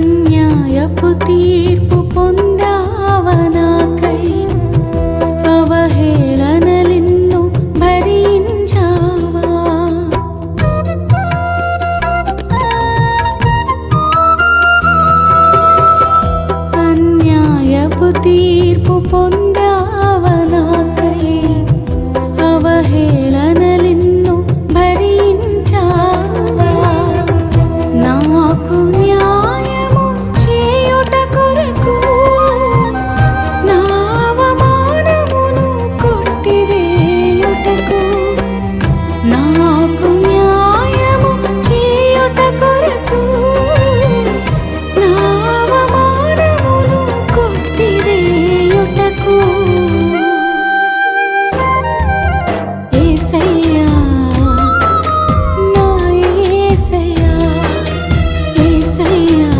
అన్యాయపు తీర్పు పొందావనాకై అవహేళనలిన్ను భరించావా? అన్యాయపు తీర్పు పొంద No.